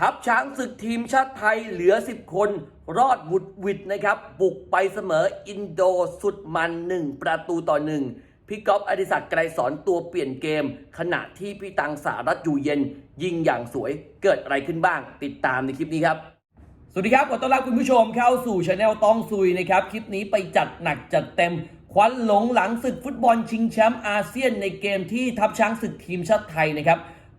ทัพช้างศึกทีมชาติไทยเหลือ 10 คน รอดหวุดวิดนะครับ บุกไปเสมออินโดสุดมัน 1 ประตูต่อ 1 พี่ก๊อฟอดิศักดิ์ไกรสอนตัวเปลี่ยนเกม ขณะที่พี่ตังสารัตอยู่เย็น ยิงอย่างสวยเกิดอะไรขึ้นบ้าง ติดตามในคลิปนี้ครับ สวัสดีครับขอต้อนรับคุณผู้ชมเข้าสู่ช anel ต้องซุยนะครับ คลิปนี้ไปจัดหนักจัดเต็ม ควันหลงหลังศึกฟุตบอลชิงแชมป์อาเซียนในเกมที่ทัพช้างศึกทีมชาติไทยนะครับ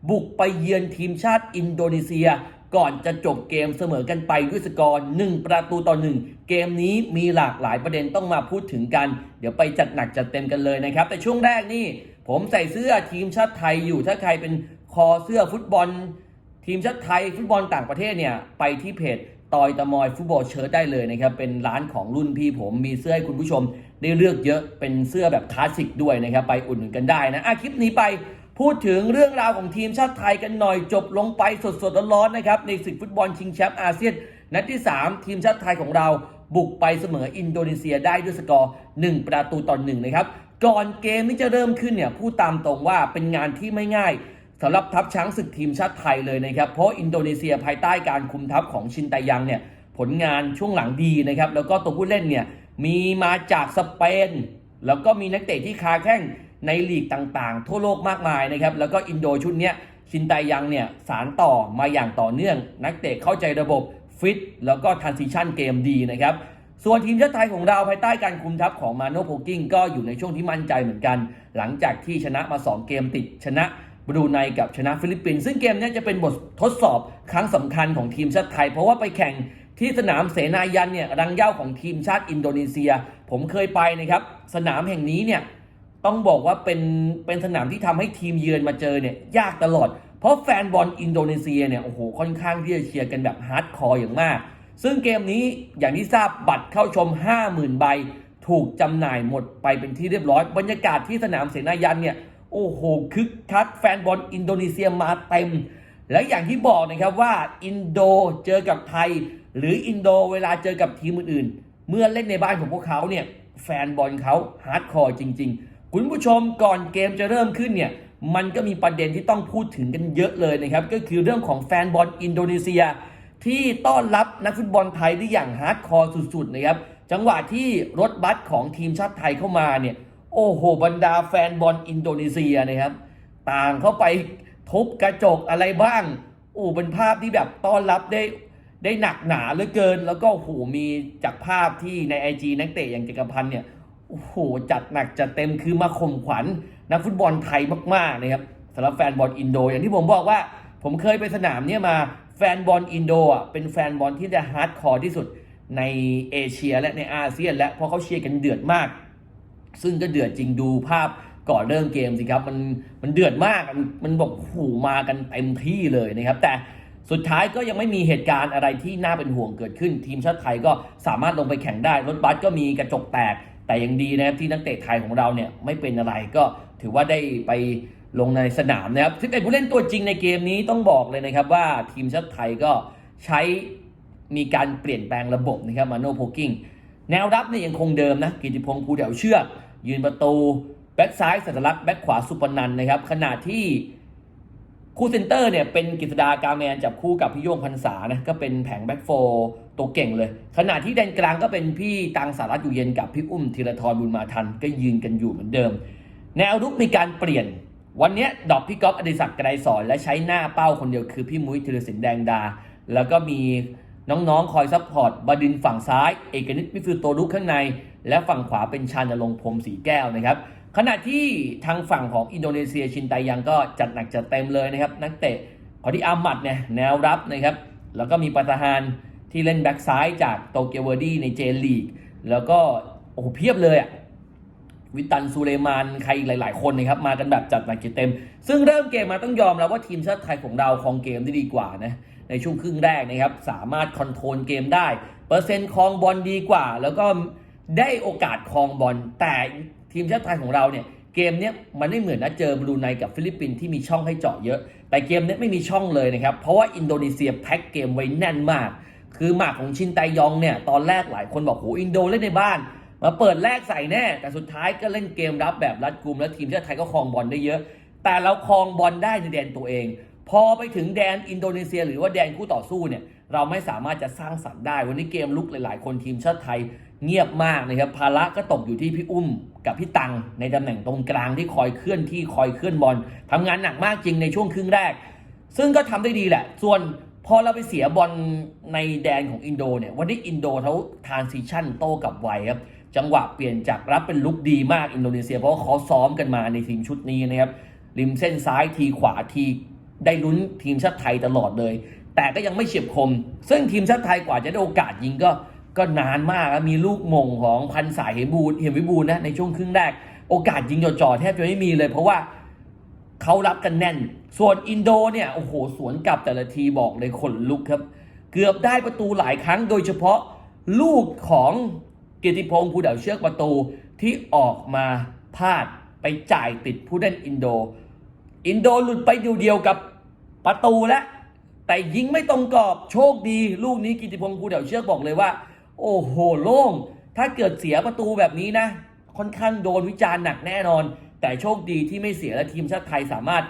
บุกไปเยือนทีมชาติอินโดนีเซีย ก่อนจะจบเกมเสมอกันไปด้วยสกอร์1ประตูต่อ 1 เกมนี้มีหลากหลายประเด็นต้องมาพูดถึงกัน เดี๋ยวไปจัดหนักจัดเต็มกันเลยนะครับ แต่ช่วงแรกนี่ ผมใส่เสื้อทีมชาติไทยอยู่ถ้าใครเป็นคอเสื้อฟุตบอล ทีมชาติไทยฟุตบอลต่างประเทศเนี่ยไปที่เพจตอยตะมอยฟุตบอลเชิร์ตได้เลยนะครับ เป็นร้านของรุ่นพี่ผมมีเสื้อให้คุณผู้ชมได้เลือกเยอะเป็นเสื้อแบบคลาสสิกด้วยนะครับ ไปอุดหนุนกันได้นะอะคลิปนี้ไป พูดถึงเรื่องราวของทีมชาติไทยกันหน่อยจบลงไปสดๆร้อนๆนะครับในศึกฟุตบอลชิงแชมป์อาเซียนนัดที่ 3 ทีมชาติไทยของเราบุกไปเสมออินโดนีเซียได้ด้วยสกอร์ 1 ประตูต่อ1นะครับ ก่อนเกมที่จะเริ่มขึ้นเนี่ยพูดตามตรงว่าเป็นงานที่ไม่ง่ายสำหรับทัพช้างศึกทีมชาติไทยเลยนะครับ เพราะอินโดนีเซียภายใต้การคุมทัพของชินตายังเนี่ยผลงานช่วงหลังดีนะครับ แล้วก็ตัวผู้เล่นเนี่ยมีมาจากสเปน แล้วก็มีนักเตะที่คาแข้ง ในลีกต่างๆ ทั่วโลกมากมายนะครับ แล้วก็อินโดชุดนี้ชินไตยังเนี่ยสารต่อมาอย่างต่อเนื่อง นักเตะเข้าใจระบบฟิตแล้วก็ทันซิชันเกมดีนะครับ ส่วนทีมชาติไทยของเราภายใต้การคุมทัพของมาโนโพกิ้งก็อยู่ในช่วงที่มั่นใจเหมือนกัน หลังจากที่ชนะมา 2 เกมติดชนะบรูไนกับชนะฟิลิปปินส์ซึ่งเกมนี้จะเป็นบททดสอบครั้งสำคัญของทีมชาติไทย เพราะว่าไปแข่งที่สนามเสนายันเนี่ยรังเย้าของทีมชาติอินโดนีเซีย ผมเคยไปนะครับ สนามแห่งนี้เนี่ย ต้องบอกว่าเป็นเป็นสนามที่ทำให้ทีมเยือนมาเจอเนี่ยยากตลอด เพราะแฟนบอลอินโดนีเซียเนี่ยโอ้โหค่อนข้างที่จะเชียร์กันแบบฮาร์ดคอร์อย่างมาก ซึ่งเกมนี้อย่างที่ทราบบัตรเข้าชม 50,000 ใบ ถูกจำหน่ายหมดไปเป็นที่เรียบร้อย บรรยากาศที่สนามเสนายันเนี่ยโอ้โหคึกคักแฟนบอลอินโดนีเซียมาเต็ม และอย่างที่บอกนะครับว่าอินโดเจอกับไทย หรืออินโดเวลาเจอกับทีมอื่นๆ เมื่อเล่นในบ้านของพวกเขาเนี่ยแฟนบอลเขาฮาร์ดคอร์จริง ๆ คุณผู้ชมก่อนเกมจะเริ่มขึ้นเนี่ยมันก็มีประเด็นที่ต้องพูดถึงกันเยอะเลยนะครับ ก็คือเรื่องของแฟนบอลอินโดนีเซีย ที่ต้อนรับนักฟุตบอลไทยได้อย่างฮาร์ดคอร์สุดๆนะครับจังหวะที่รถบัสของทีมชาติไทยเข้ามาเนี่ยโอ้โหบรรดาแฟนบอลอินโดนีเซียนะครับ ต่างเข้าไปทุบกระจกอะไรบ้างโอ้เป็นภาพที่แบบต้อนรับได้ได้หนักหนาเหลือเกิน แล้วก็โหมีจากภาพที่ใน IG นักเตะอย่างจักรพันธ์เนี่ย โอ้โหจัดหนักจัดเต็มคือมาข่มขวัญนักฟุตบอลไทยมากๆนะครับสำหรับแฟนบอลอินโด อย่างที่ผมบอกว่า ผมเคยไปสนามเนี่ยมาแฟนบอลอินโดอะเป็นแฟนบอลที่จะฮาร์ดคอร์ที่สุดในเอเชียและในอาเซียน และเพราะเขาเชียร์กันเดือดมาก ซึ่งก็เดือดจริงดูภาพก่อนเริ่มเกมสิครับ มันมันเดือดมากมันมันบอกหูมากันเต็มที่เลยนะครับ แต่สุดท้ายก็ยังไม่มีเหตุการณ์อะไรที่น่าเป็นห่วงเกิดขึ้น ทีมชาติไทยก็สามารถลงไปแข่งได้รถบัสก็มีกระจกแตก แต่ยังดีนะครับที่นักเตะไทยของเราเนี่ยไม่เป็นอะไรก็ถือว่าได้ไปลงในสนามนะครับ11ผู้เล่นตัวจริงในเกมนี้ต้องบอกเลยนะครับว่าทีมชาติไทยก็ใช้มีการเปลี่ยนแปลงระบบนะครับมาโนโพกิ้งแนวรับเนี่ยยังคงเดิมนะกิติพงศ์ภูแถวเชือก ยืนประตู แบ็กซ้ายสัตลักษณ์แบ็กขวาสุปนันนะครับขณะที่ คู่เซนเตอร์เนี่ยเป็นกฤษดากาแมนจับคู่กับพี่โยงพันษานะก็เป็นแผงแบ็กโฟร์ตัวเก่งเลย ขณะที่แดนกลางก็เป็นพี่ตังสารัตอยู่เย็นกับพี่อุ้มธีรทรบุญมาทันก็ยืนกันอยู่เหมือนเดิม แนวรุกมีการเปลี่ยน วันนี้ดอกพี่ก๊อฟอดิศักดิ์ไกรสอนและใช้หน้าเป้าคนเดียวคือพี่มุ้ยธีรศิลป์แดงดา แล้วก็มีน้องๆคอยซัพพอร์ตบดินฝั่งซ้าย เอกนิตมิฟิลด์ตัวลุกข้างใน และฝั่งขวาเป็นชานรงพรมสีแก้วนะครับ ขณะที่ทางฝั่งของอินโดนีเซียชินไตยังก็จัดหนักจัดเต็มเลยนะครับ นักเตะพอที่อามัดเนี่ยแนวรับนะครับ แล้วก็มีปัตฮานที่เล่นแบ็กซ้ายจากโตเกียวเวอร์ดี้ในเจลีกแล้วก็โอ้โหเพียบเลยอะวิตันซูเลมานใครอีกหลาย ๆ คนนะครับมากันแบบจัดหนักจัดเต็ม ซึ่งเริ่มเกมมาต้องยอมแล้วว่าทีมชาติไทยของเราครองเกมได้ดีกว่านะในช่วงครึ่งแรกนะครับสามารถคอนโทรลเกมได้ เปอร์เซ็นต์ครองบอลดีกว่า แล้วก็ได้โอกาสครองบอลแต่ ทีมชาติไทยของเราเนี่ยเกมเนี้ยมันไม่เหมือนนะเจอบรูไนกับฟิลิปปินส์ที่มีช่องให้เจาะเยอะ แต่เกมเนี้ยไม่มีช่องเลยนะครับ เพราะว่าอินโดนีเซียแพ็คเกมไว้แน่นมาก คือหมากของชินไตยองเนี่ยตอนแรกหลายคนบอกโหอินโดเล่นในบ้าน มาเปิดแรกใส่แน่ แต่สุดท้ายก็เล่นเกมรับแบบรัดกุม แล้วทีมชาติไทยก็ครองบอลได้เยอะ แต่เราครองบอลได้ในแดนตัวเอง พอไปถึงแดนอินโดนีเซีย หรือว่าแดนคู่ต่อสู้เนี่ยเราไม่สามารถจะสร้างสรรค์ได้ วันนี้เกมลุกหลาย ๆ คนทีมชาติไทย เงียบมากนะครับภาระก็ตกอยู่ที่พี่อุ้มกับพี่ตังในตำแหน่งตรงกลางที่คอยเคลื่อนที่คอยเคลื่อนบอลทำงานหนักมากจริงในช่วงครึ่งแรก ซึ่งก็ทำได้ดีแหละ ส่วนพอเราไปเสียบอลในแดนของอินโดเนี่ยวันนี้อินโดเขาทานซิชันโต้กับไวครับจังหวะเปลี่ยนจากรับเป็นลุกดีมากอินโดนีเซีย เพราะว่าเขาซ้อมกันมาในทีมชุดนี้นะครับริมเส้นซ้ายทีขวาทีได้ลุ้นทีมชาติไทยตลอดเลย แต่ก็ยังไม่เฉียบคม ซึ่งทีมชาติไทยกว่าจะได้โอกาสยิงก็ ก็นานมากมีลูกมงของพันสายเหมบูรณ์เหมวิบูลนะในช่วงครึ่งแรก โอกาสยิงจ่อๆแทบจะไม่มีเลย เพราะว่าเขารับกันแน่น ส่วนอินโดเนี่ยโอ้โหสวนกลับแต่ละทีบอกเลยขนลุกครับ เกือบได้ประตูหลายครั้งโดยเฉพาะลูกของเกียรติพงศ์ผู้เดาเชือกประตูที่ออกมาพลาดไปจ่ายติดผู้เล่นอินโด อินโดหลุดไปเดียวๆกับประตูแล้วแต่ยิงไม่ตรงกรอบโชคดี ลูกนี้กิติพงศ์ภูเดี่ยวเชือกบอกเลยว่า โอ้โหโล่ง ถ้าเกิดเสียประตูแบบนี้นะ ค่อนข้างโดนวิจารณ์หนักแน่นอน แต่โชคดีที่ไม่เสียและทีมชาติไทยสามารถ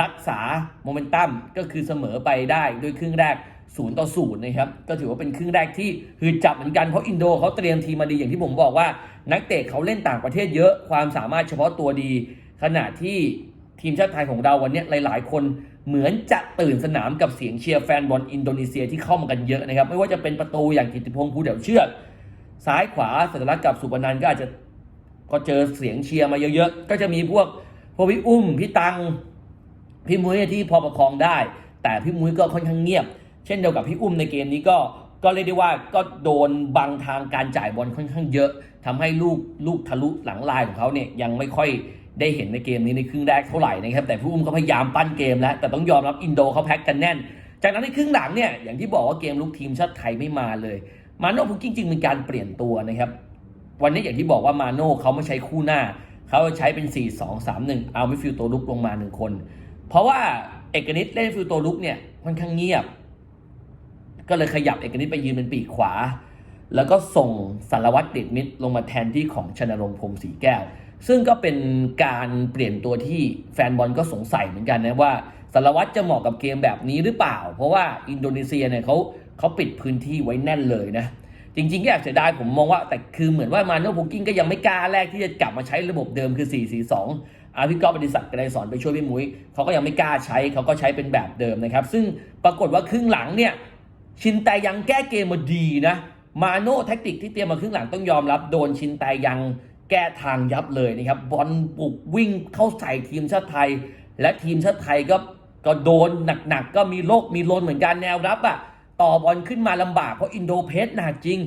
รักษาโมเมนตัมก็คือเสมอไปได้โดยครึ่งแรก0ต่อ0นะครับก็ถือว่าเป็นครึ่งแรกที่หืดจับเหมือนกันเพราะอินโดเขาเตรียมทีมมาดีอย่างที่ผมบอกว่า นักเตะเขาเล่นต่างประเทศเยอะความสามารถเฉพาะตัวดี ขณะที่ทีมชาติไทยของเราวันนี้หลาย ๆ คน เหมือนจะตื่นสนามกับเสียงเชียร์แฟนบอลอินโดนีเซียที่เข้ามากันเยอะนะครับ ไม่ว่าจะเป็นประตูอย่างกิติพงศ์ภูเดี่ยวเชือกซ้ายขวาสัตลักษณ์กับสุปนันก็อาจจะก็เจอเสียงเชียร์มาเยอะๆ ก็จะมีพวกพวกพี่อุ้มพี่ตังพี่มุ้ยที่พอประคองได้ แต่พี่มุ้ยก็ค่อนข้างเงียบ เช่นเดียวกับพี่อุ้มในเกมนี้ก็ก็เรียกได้ว่าก็โดนบังทางการจ่ายบอลค่อนข้างเยอะทำให้ลูกลูกทะลุหลังลายของเขาเนี่ยยังไม่ค่อย ได้เห็นในเกมนี้ในครึ่งแรกเท่าไหร่นะครับแต่พี่อุ้มก็พยายามปั้นเกมแล้ว แต่ต้องยอมรับอินโดเขาแพ็กกันแน่น จากนั้นในครึ่งหลังเนี่ยอย่างที่บอกว่าเกมลุกทีมชาติไทยไม่มาเลย มาโน่จริงๆเป็นการเปลี่ยนตัวนะครับวันนี้อย่างที่บอกว่ามาโน่เขาไม่ใช้คู่หน้าเขาใช้เป็น 4 2 3 1 เอามิฟิลตัวลุกลงมาหนึ่งคน เพราะว่าเอกนิตเล่นฟิลตัวลุกเนี่ยค่อนข้างเงียบ ก็เลยขยับเอกนิตไปยืนเป็นปีกขวา แล้วก็ส่งสารวัตรเดชมิตรลงมาแทนที่ของชนรงค์พรมศรีแก้ว ซึ่งก็เป็นการเปลี่ยนตัวที่แฟนบอลก็สงสัยเหมือนกันนะว่าสารวัตรจะเหมาะกับเกมแบบนี้หรือเปล่า เพราะว่าอินโดนีเซียเนี่ยเขาเขาปิดพื้นที่ไว้แน่นเลยนะจริงๆก็อยากเสียดายผมมองว่า แต่คือเหมือนว่ามาโนโพกิ้งก็ยังไม่กล้าแรกที่จะกลับมาใช้ระบบเดิมคือ 4-4-2อาพี่ก๊อฟบดิศักดิ์กระไดสอนไปช่วยพี่มุ้ยเขาก็ยังไม่กล้าใช้เขาก็ใช้เป็นแบบเดิมนะครับ ซึ่งปรากฏว่าครึ่งหลังเนี่ยชินแต่ยังแก้เกมมาดีนะมาโน่แท็กติกที่เตรียมมาครึ่งหลังต้องยอมรับโดนชินแต่ยัง แก้ทางยับเลยนะครับบอลบุกวิ่งเข้าใส่ทีมชาติไทย และทีมชาติไทยก็ก็โดนหนักๆก็มีโรคมีลนเหมือนกันแนวรับอะ่ะต่อบอลขึ้นมาลำบากเพราะอินโดเพสหนักจริง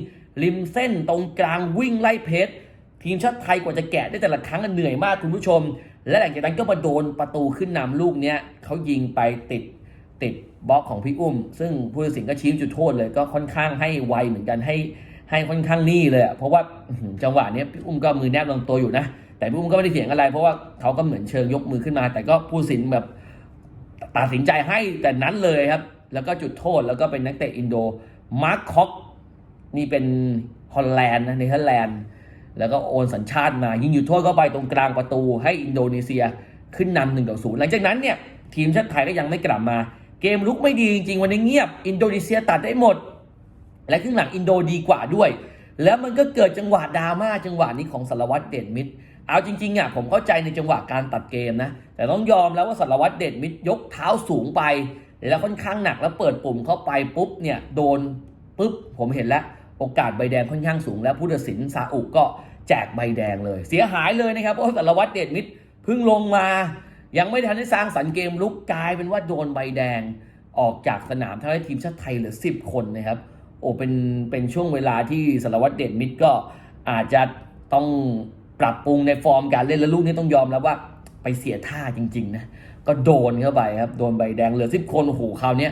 ริมเส้นตรงกลางวิ่งไล่เพชรทีมชาติไทยกว่าจะแกะได้แต่ละครั้งเหนื่อยมากคุณผู้ชม และหลังจากนั้นก็มาโดนประตูขึ้นนำลูกเนี้ยเขายิงไปติดติดบล็อกของพี่อุ้ม ซึ่งผู้ตัดสินก็ชี้จุดโทษเลยก็ค่อนข้างให้ไวเหมือนกันให้ ให้ค่อนข้างนี่เลยอะเพราะว่าจังหวะนี้พี่อุ้มก็มือแนบลงตัวอยู่นะ แต่พี่อุ้มก็ไม่ได้เถียงอะไร เพราะว่าเขาก็เหมือนเชิงยกมือขึ้นมา แต่ก็ผู้ตัดสินแบบตัดสินใจให้แต่นั้นเลยครับ แล้วก็จุดโทษแล้วก็เป็นนักเตะอินโดมาร์คคอกนี่เป็นฮอลแลนด์นะเนเธอร์แลนด์แล้วก็โอนสัญชาติมา ยิงหยุดโทษเข้าไปตรงกลางประตูให้อินโดนีเซียขึ้นนำหนึ่งต่อศูนย์หลังจากนั้นเนี่ยทีมชาติไทยก็ยังไม่กลับมา เกมลุกไม่ดีจริงๆวันนี้เงียบ อินโดนีเซียตัดได้หมด และครึ่งหลังอินโดดีกว่าด้วย แล้วมันก็เกิดจังหวะดราม่าจังหวะนี้ของสารวัตรเดชมิตร เอาจริงๆอะผมเข้าใจในจังหวะการตัดเกมนะ แต่ต้องยอมแล้วว่าสารวัตรเดชมิตรยกเท้าสูงไป แล้วค่อนข้างหนักแล้วเปิดปุ่มเข้าไปปุ๊บเนี่ยโดนปุ๊บผมเห็นแล้วโอกาสใบแดงค่อนข้างสูง แล้วผู้ตัดสินซาอุกก็แจกใบแดงเลย เสียหายเลยนะครับเพราะสารวัตรเดชมิตรเพิ่งลงมา ยังไม่ทันได้สร้างสรรค์เกมลุกกลายเป็นว่าโดนใบแดงออกจากสนามทำให้ทีมชาติไทยเหลือ 10 คนนะครับ โอ้เป็นเป็นช่วงเวลาที่สารวัตรเดชมิตรก็อาจจะต้องปรับปรุงในฟอร์มการเล่นแล้วลูกนี้ต้องยอมแล้วว่าไปเสียท่าจริงๆนะก็โดนเข้าไปครับ โดนใบแดงเหลือ10คนโอ้โหคราวนี้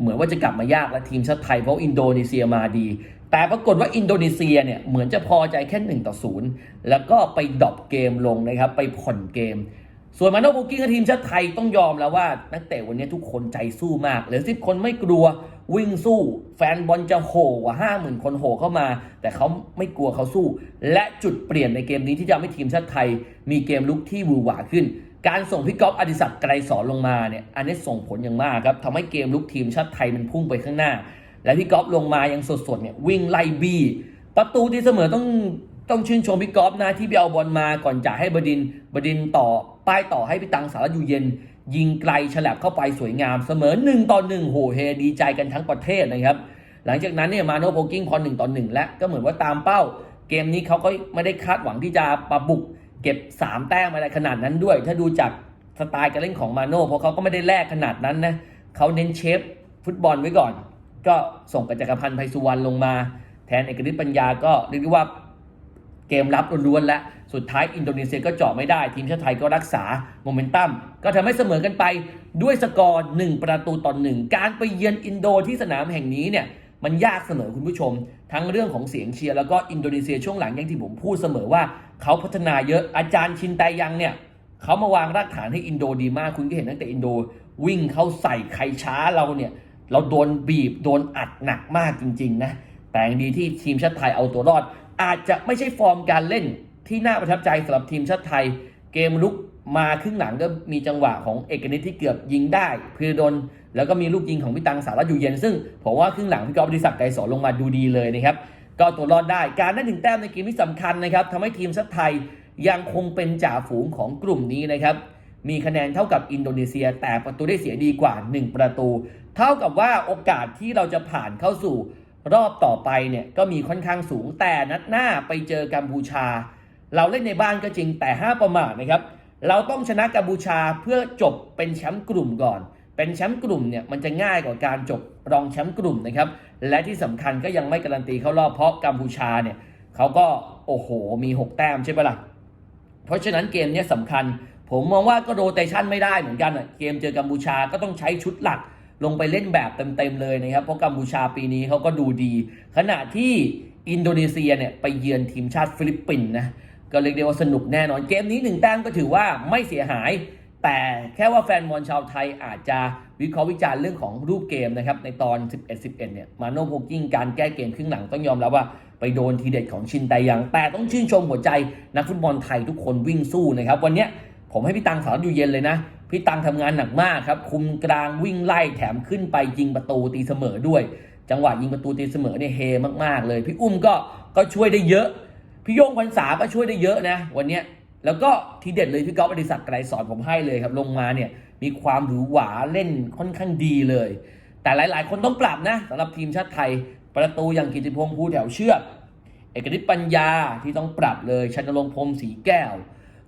เหมือนว่าจะกลับมายากแล้วทีมชาติไทยเพราะอินโดนีเซียมาดี แต่ปรากฏว่าอินโดนีเซียเนี่ยเหมือนจะพอใจแค่1ต่อ0แล้วก็ไปดรอปเกมลงนะครับ ไปผ่อนเกม ส่วนมาโนบุกิ้งทีมชาติไทยต้องยอมแล้วว่า นักเตะวันนี้ทุกคนใจสู้มาก เหลือสิบคนไม่กลัววิ่งสู้ แฟนบอลจะโห่กว่าห้าหมื่นคนโห่เข้ามา แต่เขาไม่กลัวเขาสู้ และจุดเปลี่ยนในเกมนี้ที่จะทำให้ทีมชาติไทย มีเกมลุกที่วือหวาขึ้น การส่งพี่ก๊อฟอดิศักดิ์ไกรสอนลงมาเนี่ยอันนี้ส่งผลอย่างมากครับทำให้เกมลุกทีมชาติไทยมันพุ่งไปข้างหน้า และพี่ก๊อฟลงมายังสดๆเนี่ยวิ่งไล่บี้ประตูที่เสมอต้อง ต้องชื่นชมพี่ก๊อฟนะที่ไปเอาบอลมาก่อนจะให้บดินบดินต่อป้ายต่อให้พี่ตังสารอยู่เย็น ยิงไกลฉลับเข้าไปสวยงามเสมอ1ต่อ1โหเฮดีใจกันทั้งประเทศนะครับ หลังจากนั้นเนี่ยมาโนโพกิ้งพอ1ต่อ1และก็เหมือนว่าตามเป้า เกมนี้เขาก็ไม่ได้คาดหวังที่จะประบุก เก็บ 3 แต้มอะไรขนาดนั้นด้วย ถ้าดูจากสไตล์การเล่นของมาโนเพราะเขาก็ไม่ได้แลกขนาดนั้นนะเขาเน้นเชฟฟุตบอลไว้ก่อน ก็ส่งกับจักรพันธ์ไพสุวรรณลงมา แทนเอกฤทธิ์ปัญญาก็เรียกได้ว่า เกมรับล้วนๆและสุดท้ายอินโดนีเซียก็เจาะไม่ได้ ทีมชาติไทยก็รักษาโมเมนตัมก็ทำให้เสมอกันไปด้วยสกอร์1ประตูต่อหนึ่งการไปเยือนอินโดที่สนามแห่งนี้เนี่ยมันยากเสมอคุณผู้ชม ทั้งเรื่องของเสียงเชียร์แล้วก็อินโดนีเซียช่วงหลังอย่างที่ผมพูดเสมอว่าเขาพัฒนาเยอะอาจารย์ชินแตยังเนี่ยเขามาวางรากฐานให้อินโดดีมากคุณก็เห็นตั้งแต่อินโดวิ่งเข้าใส่ใครช้าเราเนี่ยเราโดนบีบโดนอัดหนักมากจริงๆนะแต่ยังดีที่ทีมชาติไทยเอาตัวรอด อาจจะไม่ใช่ฟอร์มการเล่นที่น่าประทับใจสำหรับทีมชาติไทย เกมลุกมาครึ่งหลังก็มีจังหวะของเอกนิตที่เกือบยิงได้พิรดลแล้วก็มีลูกยิงของพี่ตังสารัตอยู่เย็น ซึ่งผมว่าครึ่งหลังพี่กอล์ฟดิศักดิ์ไกสอนลงมาดูดีเลยนะครับก็ตัวรอดได้การได้ถึงแต้มในเกมที่สำคัญนะครับทำให้ทีมชาติไทยยังคงเป็นจ่าฝูงของกลุ่มนี้นะครับมีคะแนนเท่ากับอินโดนีเซีย แต่ประตูได้เสียดีกว่า 1 ประตู เท่ากับว่าโอกาสที่เราจะผ่านเข้าสู่ รอบต่อไปเนี่ยก็มีค่อนข้างสูงแต่นัดหน้าไปเจอกัมพูชา เราเล่นในบ้านก็จริงแต่ห้าประมาทนะครับ เราต้องชนะกัมพูชาเพื่อจบเป็นแชมป์กลุ่มก่อน เป็นแชมป์กลุ่มเนี่ยมันจะง่ายกว่าการจบรองแชมป์กลุ่มนะครับ และที่สำคัญก็ยังไม่การันตีเข้ารอบเพราะกัมพูชาเนี่ยเขาก็โอ้โหมี 6 แต้มใช่ปะล่ะเพราะฉะนั้นเกมเนี้ยสำคัญ ผมมองว่าก็โรเตชันไม่ได้เหมือนกันอะเกมเจอกัมพูชาก็ต้องใช้ชุดหลัก ลงไปเล่นแบบเต็มๆเลยนะครับเพราะกัมพูชาปีนี้เขาก็ดูดี ขณะที่อินโดนีเซียเนี่ยไปเยือนทีมชาติฟิลิปปินส์นะก็เรียกได้ว่าสนุกแน่นอนเกมนี้หนึ่งแต้มก็ถือว่าไม่เสียหาย แต่แค่ว่าแฟนบอลชาวไทยอาจจะวิเคราะห์วิจารณ์เรื่องของรูปเกมนะครับในตอน 11-11เนี่ยมาโนโพกิ้งการแก้เกมครึ่งหลังต้องยอมรับว่าไปโดนทีเด็ดของชินไตยัง แต่ต้องชื่นชมหัวใจนักฟุตบอลไทยทุกคนวิ่งสู้นะครับวันนี้ผมให้พี่ตังสอนอยู่เย็นเลยนะ พี่ตังทำงานหนักมากครับ คุมกลางวิ่งไล่แถมขึ้นไปยิงประตูตีเสมอด้วย จังหวะยิงประตูตีเสมอเนี่ยเฮมากๆ เลย พี่อุ้มก็ก็ช่วยได้เยอะ พี่โย่งพรรษาก็ช่วยได้เยอะนะ วันเนี้ยแล้วก็ทีเด็ดเลยพี่ก๊อฟอดิศักดิ์ไกรสอนผมให้เลยครับลงมาเนี่ยมีความหรูหราเล่นค่อนข้างดีเลย แต่หลาย ๆ คนต้องปรับนะสำหรับทีมชาติไทย ประตูอย่างกิติพงษ์ภูแถวเชือกเอกฤทธิ์ปัญญาที่ต้องปรับเลยชันนรงพรมสีแก้ว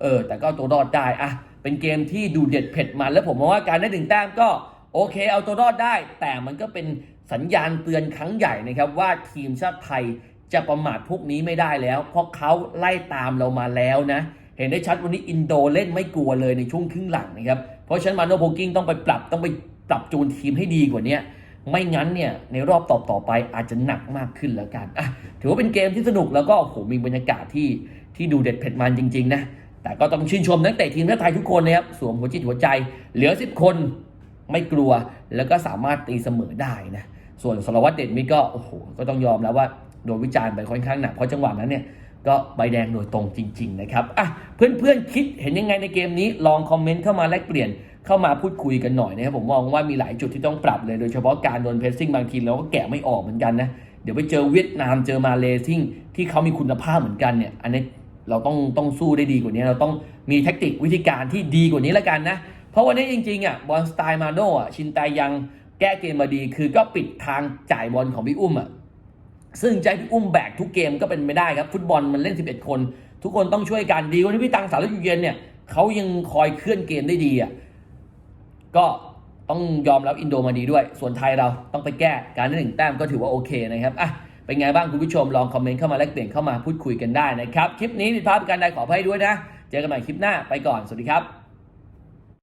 เออ แต่ก็ตัวรอดได้อะ เป็นเกมที่ดูเด็ดเผ็ดมัน แล้วผมมองว่าการได้ถึงแต้มก็โอเคเอาตัวรอดได้ แต่มันก็เป็นสัญญาณเตือนครั้งใหญ่นะครับว่าทีมชาติไทยจะประมาทพวกนี้ไม่ได้แล้ว เพราะเขาไล่ตามเรามาแล้วนะ เห็นได้ชัดวันนี้อินโดเล่นไม่กลัวเลยในช่วงครึ่งหลังนะครับ เพราะฉะนั้นมาโนโพกิ้งต้องไปปรับต้องไปปรับจูนทีมให้ดีกว่านี้ไม่งั้นเนี่ยในรอบต่อต่อๆไปอาจจะหนักมากขึ้นแล้วกันอะถือว่าเป็นเกมที่สนุกแล้วก็โอ้โหมีบรรยากาศที่ที่ดูเด็ดเผ็ดมันจริง ๆ นะ แต่ก็ต้องชื่นชมนักเตะทีมชาติไทยทุกคนนะครับสวมหัวจิตหัวใจ เหลือ 10 คนไม่กลัวแล้วก็สามารถตีเสมอได้นะส่วนสารวัตรเด็ดมิตรก็โอ้โหก็ต้องยอมแล้วว่าโดนวิจารณ์ไปค่อนข้างหนักเพราะจังหวะนั้นเนี่ยก็ใบแดงโดยตรงจริง ๆ นะครับอะเพื่อนๆคิดเห็นยังไงในเกมนี้ลองคอมเมนต์เข้ามาแลกเปลี่ยนเข้ามาพูดคุยกันหน่อยนะครับผมมองว่ามีหลายจุดที่ต้องปรับเลยโดยเฉพาะการโดนเพรสซิ่งบางทีเราก็แกะไม่ออกเหมือนกันนะเดี๋ยวไปเจอเวียดนามเจอมาเลเซิ่งที่เขามีคุณภาพเหมือนกันเนี่ยอันนี้ เราต้องต้องสู้ได้ดีกว่านี้ เราต้องมีแทคนิควิธีการที่ดีกว่านี้แล้วกันนะ เพราะวันนี้จริงๆอะบอลสไตล์มาโน่อะชินไตยังแก้เกมมาดี คือก็ปิดทางจ่ายบอลของพี่อุ้มอะซึ่งใจพี่อุ้มแบกทุกเกมก็เป็นไม่ได้ครับ ฟุตบอลมันเล่น 11 คน ทุกคนต้องช่วยกันดีกว่าที่พี่ตังสารยุเย็นเนี่ยเขายังคอยเคลื่อนเกมได้ดีอะก็ต้องยอมรับอินโดมาดีด้วย ส่วนไทยเราต้องไปแก้การได้หนึ่งแต้มก็ถือว่าโอเคนะครับอะ เป็นไงบ้างคุณผู้ชมลองคอมเมนต์เข้ามาแลกเปลี่ยนเข้ามาพูดคุยกันได้นะครับ คลิปนี้ผิดพลาดประการใดขออภัยด้วยนะ เจอกันใหม่คลิปหน้าไปก่อน สวัสดีครับ